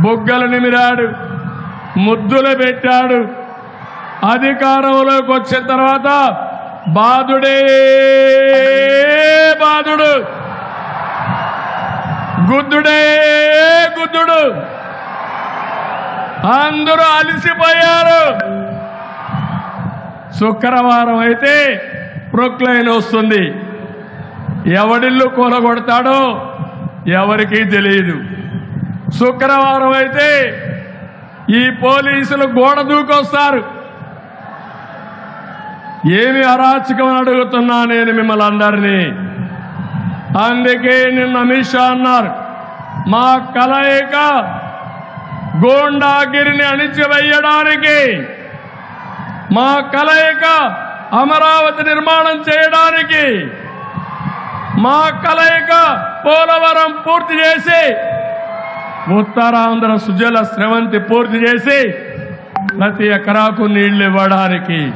బుగ్గలు నిమిరాడు ముద్దులు పెట్టాడు. అధికారంలోకి వచ్చిన తర్వాత బాధుడే బాధుడు. గుద్దుడే గుద్దుడు. అందరూ అలసిపోయారు. శుక్రవారం అయితే ప్రొక్లైన్ వస్తుంది. ఎవడిల్లు కూలగొడతాడో ఎవరికీ తెలియదు. శుక్రవారం అయితే ఈ పోలీసులు గోడ దూకొస్తారు. ఏమి అరాచకం అడుగుతున్నా నేను మిమ్మల్ని అందరినీ. అందుకే నిన్న అమిత్ షా అన్నారు మా కలయిక గోండాగిరిని అణిచివేయడానికి మా కలయిక అమరావతి నిర్మాణం చేయడానికి మా కలయిక పోలవరం పూర్తి చేసి ఉత్తరాంధ్ర సుజల స్రవంతి పూర్తి చేసి ప్రతి ఎకరాకు నీళ్ళు ఇవ్వడానికి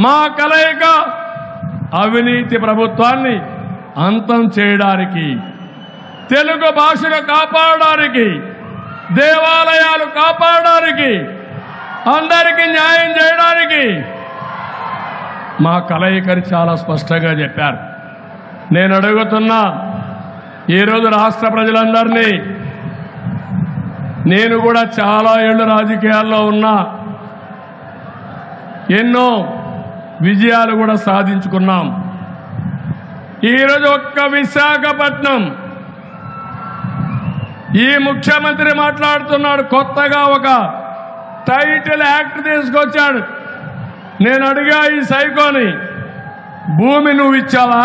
మా కలయిక అవినీతి ప్రభుత్వాన్ని అంతం చేయడానికి తెలుగు భాషను కాపాడడానికి దేవాలయాలు కాపాడడానికి అందరికీ న్యాయం చేయడానికి మా కలయికని చాలా స్పష్టంగా చెప్పారు. నేను అడుగుతున్నా ఈరోజు రాష్ట్ర ప్రజలందరినీ నేను కూడా చాలా ఏళ్ళు రాజకీయాల్లో ఉన్నా ఎన్నో విజయాలు కూడా సాధించుకున్నాం. ఈరోజు ఒక్క విశాఖపట్నం ఈ ముఖ్యమంత్రి మాట్లాడుతున్నాడు కొత్తగా ఒక టైటిల్ యాక్ట్ తీసుకొచ్చాడు. నేను అడిగా ఈ సైకోని భూమి నువ్వు ఇచ్చావా?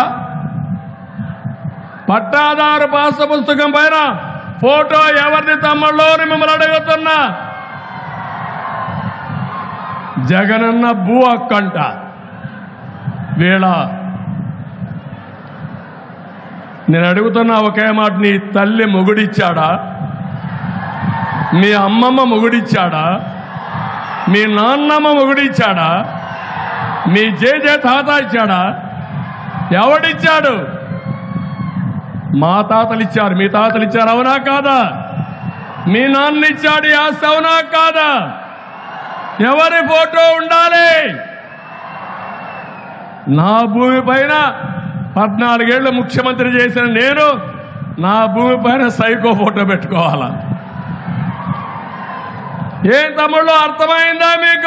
పట్టాదారు పాస పుస్తకం పైన ఫోటో ఎవరిది తమ్ముళ్ళు మిమ్మల్ని అడుగుతున్నా. జగనన్న భూ అక్కంట వీళ్ళ నేను అడుగుతున్నా ఒకే మాట నీ తల్లి మొగుడిచ్చాడా? మీ అమ్మమ్మ మొగుడిచ్చాడా? మీ నాన్నమ్మ మొగుడిచ్చాడా? మీ జేజే తాత ఇచ్చాడా? ఎవడిచ్చాడు? మా తాతలు ఇచ్చారు మీ తాతలు ఇచ్చారు అవునా కాదా? మీ నాన్న ఇచ్చాడు ఆస్తి అవునా కాదా? ఎవరి ఫోటో ఉండాలి? నా భూమి పైన పద్నాలుగేళ్ళు ముఖ్యమంత్రి చేసిన నేను నా భూమి పైన సైకో ఫోటో పెట్టుకోవాలా? ఏం తమ్ముళ్ళు అర్థమైందా మీకు?